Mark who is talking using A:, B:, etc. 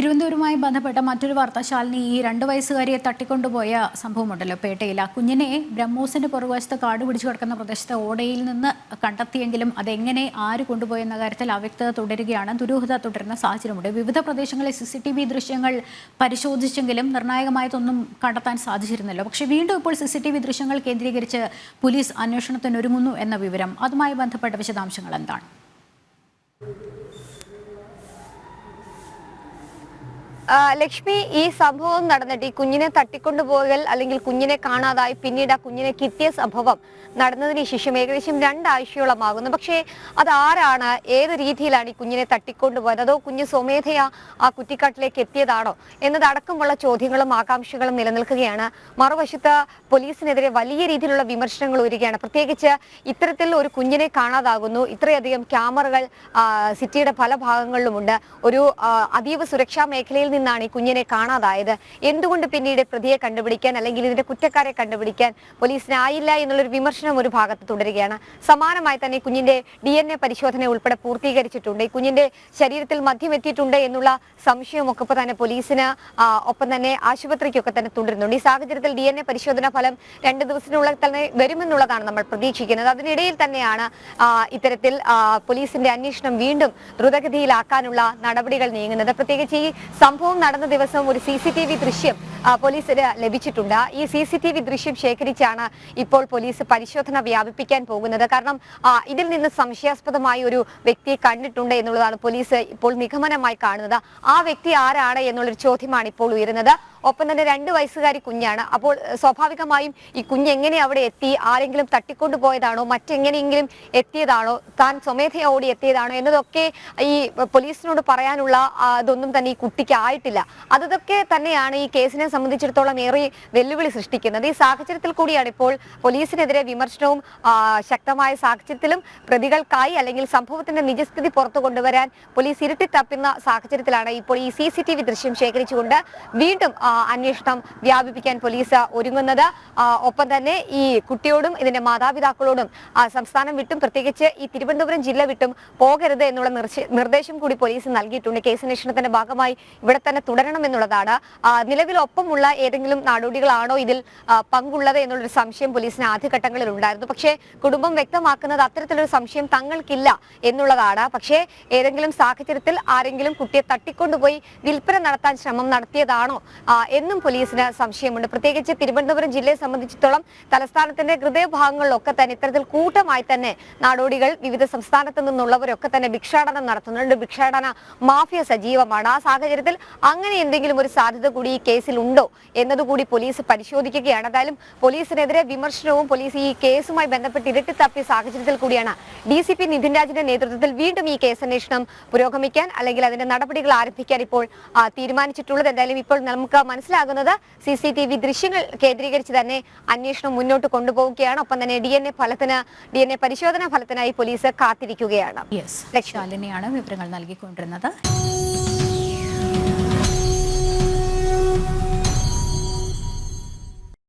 A: തിരുവനന്തപുരവുമായി ബന്ധപ്പെട്ട മറ്റൊരു വാർത്ത ഈ രണ്ട് വയസ്സുകാരിയെ തട്ടിക്കൊണ്ടുപോയ സംഭവമുണ്ടല്ലോ പേട്ടയിൽ. ആ കുഞ്ഞിനെ ബ്രഹ്മോസിന്റെ പുറകുവശത്ത് കാട് പിടിച്ചു കിടക്കുന്ന പ്രദേശത്തെ ഓടയിൽ നിന്ന് കണ്ടെത്തിയെങ്കിലും അതെങ്ങനെ ആര് കൊണ്ടുപോയെന്ന കാര്യത്തിൽ അവ്യക്തത തുടരുകയാണ്. ദുരൂഹത തുടരുന്ന സാഹചര്യമുണ്ട്. വിവിധ പ്രദേശങ്ങളിലെ സി സി ടി വി ദൃശ്യങ്ങൾ പരിശോധിച്ചെങ്കിലും നിർണായകമായതൊന്നും കണ്ടെത്താൻ സാധിച്ചിരുന്നില്ല. പക്ഷേ വീണ്ടും ഇപ്പോൾ സി സി ടി വി ദൃശ്യങ്ങൾ കേന്ദ്രീകരിച്ച് പോലീസ് അന്വേഷണത്തിനൊരുങ്ങുന്നു എന്ന വിവരം. അതുമായി ബന്ധപ്പെട്ട വിശദാംശങ്ങൾ എന്താണ്?
B: ലക്ഷ്മി ഈ സംഭവം നടന്നിട്ട് ഈ കുഞ്ഞിനെ തട്ടിക്കൊണ്ടുപോകൽ അല്ലെങ്കിൽ കുഞ്ഞിനെ കാണാതായി പിന്നീട് ആ കുഞ്ഞിനെ കിട്ടിയ സംഭവം നടന്നതിന് ശേഷം ഏകദേശം രണ്ടാഴ്ചയോളം ആകുന്നു പക്ഷേ അത് ആരാണ്? ഏത് രീതിയിലാണ് ഈ കുഞ്ഞിനെ തട്ടിക്കൊണ്ടുപോയത് അതോ കുഞ്ഞ് സ്വമേധയാ ആ കുറ്റിക്കാട്ടിലേക്ക് എത്തിയതാണോ? എന്നതടക്കമുള്ള ചോദ്യങ്ങളും ആകാംക്ഷകളും നിലനിൽക്കുകയാണ്. മറുവശത്ത് പോലീസിനെതിരെ വലിയ രീതിയിലുള്ള വിമർശനങ്ങൾ ഉയരുകയാണ്. പ്രത്യേകിച്ച് ഇത്തരത്തിൽ ഒരു കുഞ്ഞിനെ കാണാതാകുന്നു. ഇത്രയധികം ക്യാമറകൾ സിറ്റിയുടെ പല ഭാഗങ്ങളിലുമുണ്ട്. ഒരു അതീവ സുരക്ഷാ മേഖലയിൽ നിന്നാണ് ഈ കുഞ്ഞിനെ കാണാതായത്. എന്തുകൊണ്ട് പിന്നീട് പ്രതിയെ കണ്ടുപിടിക്കാൻ അല്ലെങ്കിൽ ഇതിന്റെ കുറ്റക്കാരെ കണ്ടുപിടിക്കാൻ പോലീസിനായില്ല എന്നുള്ളൊരു വിമർശനം ഒരു ഭാഗത്ത് തുടരുകയാണ്. സമാനമായി തന്നെ കുഞ്ഞിന്റെ ഡി എൻ എ പരിശോധന ഉൾപ്പെടെ പൂർത്തീകരിച്ചിട്ടുണ്ട്. ഈ കുഞ്ഞിന്റെ ശരീരത്തിൽ മദ്യം എത്തിയിട്ടുണ്ട് എന്നുള്ള സംശയമൊക്കെ ഇപ്പൊ തന്നെ പോലീസിന് ഒപ്പം തന്നെ ആശുപത്രിക്കൊക്കെ തന്നെ തുടരുന്നുണ്ട്. ഈ സാഹചര്യത്തിൽ ഡി എൻ എ പരിശോധനാ ഫലം രണ്ട് ദിവസത്തിനുള്ളിൽ തന്നെ വരുമെന്നുള്ളതാണ് നമ്മൾ പ്രതീക്ഷിക്കുന്നത്. അതിനിടയിൽ തന്നെയാണ് ഇത്തരത്തിൽ പോലീസിന്റെ അന്വേഷണം വീണ്ടും ദ്രുതഗതിയിലാക്കാനുള്ള നടപടികൾ നീങ്ങുന്നത്. പ്രത്യേകിച്ച് ഈ സംഭവം നടന്ന ദിവസം ഒരു സി സി ടി വി ദൃശ്യം പോലീസിന് ലഭിച്ചിട്ടുണ്ട്. ഈ സി സി ടി വി ദൃശ്യം ശേഖരിച്ചാണ് ഇപ്പോൾ പോലീസ് പരിശോധന വ്യാപിപ്പിക്കാൻ പോകുന്നത്. കാരണം ഇതിൽ നിന്ന് സംശയാസ്പദമായ ഒരു വ്യക്തിയെ കണ്ടിട്ടുണ്ട് എന്നുള്ളതാണ് പോലീസ് ഇപ്പോൾ നിഗമനമായി കാണുന്നത്. ആ വ്യക്തി ആരാണ് എന്നുള്ളൊരു ചോദ്യമാണ് ഇപ്പോൾ ഉയരുന്നത്. ഒപ്പം തന്നെ രണ്ട് വയസ്സുകാരി കുഞ്ഞാണ്. അപ്പോൾ സ്വാഭാവികമായും ഈ കുഞ്ഞ് എങ്ങനെ അവിടെ എത്തി? ആരെങ്കിലും തട്ടിക്കൊണ്ടുപോയതാണോ മറ്റെങ്ങനെയെങ്കിലും എത്തിയതാണോ? താൻ സ്വമേധയാ ഓടി എത്തിയതാണോ? എന്നതൊക്കെ ഈ പോലീസിനോട് പറയാനുള്ള അതൊന്നും തന്നെ ഈ കുട്ടിക്ക് ആയിട്ടില്ല. അതൊക്കെ തന്നെയാണ് ഈ കേസിനെ സംബന്ധിച്ചിടത്തോളം ഏറെ വെല്ലുവിളി സൃഷ്ടിക്കുന്നത്. ഈ സാഹചര്യത്തിൽ കൂടിയാണ് ഇപ്പോൾ പോലീസിനെതിരെ വിമർശനവും ശക്തമായ സാഹചര്യത്തിലും പ്രതികൾക്കായി അല്ലെങ്കിൽ സംഭവത്തിന്റെ നിജസ്ഥിതി പുറത്തു കൊണ്ടുവരാൻ പോലീസ് ഇരുട്ടി തപ്പുന്ന സാഹചര്യത്തിലാണ് ഇപ്പോൾ ഈ സി സി ടി വി ദൃശ്യം ശേഖരിച്ചുകൊണ്ട് വീണ്ടും അന്വേഷണം വ്യാപിപ്പിക്കാൻ പോലീസ് ഒരുങ്ങുന്നത്. ഒപ്പം തന്നെ ഈ കുട്ടിയോടും ഇതിന്റെ മാതാപിതാക്കളോടും സംസ്ഥാനം വിട്ടും പ്രത്യേകിച്ച് ഈ തിരുവനന്തപുരം ജില്ല വിട്ടും പോകരുത് എന്നുള്ള നിർദ്ദേശം കൂടി പോലീസ് നൽകിയിട്ടുണ്ട്. കേസന്വേഷണത്തിന്റെ ഭാഗമായി ഇവിടെ തന്നെ തുടരണം എന്നുള്ളതാണ്. നിലവിൽ നിലവിൽ ഒപ്പമുള്ള ഏതെങ്കിലും നാടോടികളാണോ ഇതിൽ പങ്കുള്ളത് എന്നുള്ളൊരു സംശയം പോലീസിന് ആദ്യഘട്ടങ്ങളിൽ ഉണ്ടായിരുന്നു പക്ഷേ കുടുംബം വ്യക്തമാക്കുന്നത് അത്തരത്തിലൊരു സംശയം തങ്ങൾക്കില്ല എന്നുള്ളതാണ്. പക്ഷേ ഏതെങ്കിലും സാഹചര്യത്തിൽ ആരെങ്കിലും കുട്ടിയെ തട്ടിക്കൊണ്ടുപോയി വിൽപ്പന നടത്താൻ ശ്രമം നടത്തിയതാണോ എന്നും പോലീസിന് സംശയമുണ്ട്. പ്രത്യേകിച്ച് തിരുവനന്തപുരം ജില്ലയെ സംബന്ധിച്ചിടത്തോളം തലസ്ഥാനത്തിന്റെ ഹൃദയഭാഗങ്ങളിലൊക്കെ തന്നെ ഇത്തരത്തിൽ കൂട്ടമായി തന്നെ നാടോടികൾ വിവിധ സംസ്ഥാനത്തു നിന്നുള്ളവരൊക്കെ തന്നെ ഭിക്ഷാടനം നടത്തുന്നുണ്ട്. ഭിക്ഷാടന മാഫിയ സജീവമാണ്. ആ സാഹചര്യത്തിൽ അങ്ങനെ എന്തെങ്കിലും ഒരു സാധ്യത കൂടി ഈ കേസിൽ ഉണ്ടോ എന്നതുകൂടി പോലീസ് പരിശോധിക്കുകയാണ്. എന്തായാലും പോലീസിനെതിരെ വിമർശനവും പോലീസ് ഈ കേസുമായി ബന്ധപ്പെട്ട് ഇരട്ടിത്തപ്പിയ സാഹചര്യത്തിൽ കൂടിയാണ് ഡി സി പി നിതിൻ രാജിന്റെ നേതൃത്വത്തിൽ വീണ്ടും ഈ കേസ് അന്വേഷണം പുരോഗമിക്കാൻ അല്ലെങ്കിൽ അതിന്റെ നടപടികൾ ആരംഭിക്കാൻ ഇപ്പോൾ തീരുമാനിച്ചിട്ടുള്ളത്. എന്തായാലും ഇപ്പോൾ നമുക്ക് മനസ്സിലാകുന്നത് സി സി ടി വി ദൃശ്യങ്ങൾ കേന്ദ്രീകരിച്ച് തന്നെ അന്വേഷണം മുന്നോട്ട് കൊണ്ടുപോവുകയാണ്. ഒപ്പം തന്നെ ഡി എൻ എ ഫലത്തിന് ഡി എൻ എ പരിശോധനാ ഫലത്തിനായി പോലീസ് കാത്തിരിക്കുകയാണ്.
A: ശാലിനിയാണ് വിവരങ്ങൾ നൽകിക്കൊണ്ടിരുന്നത്.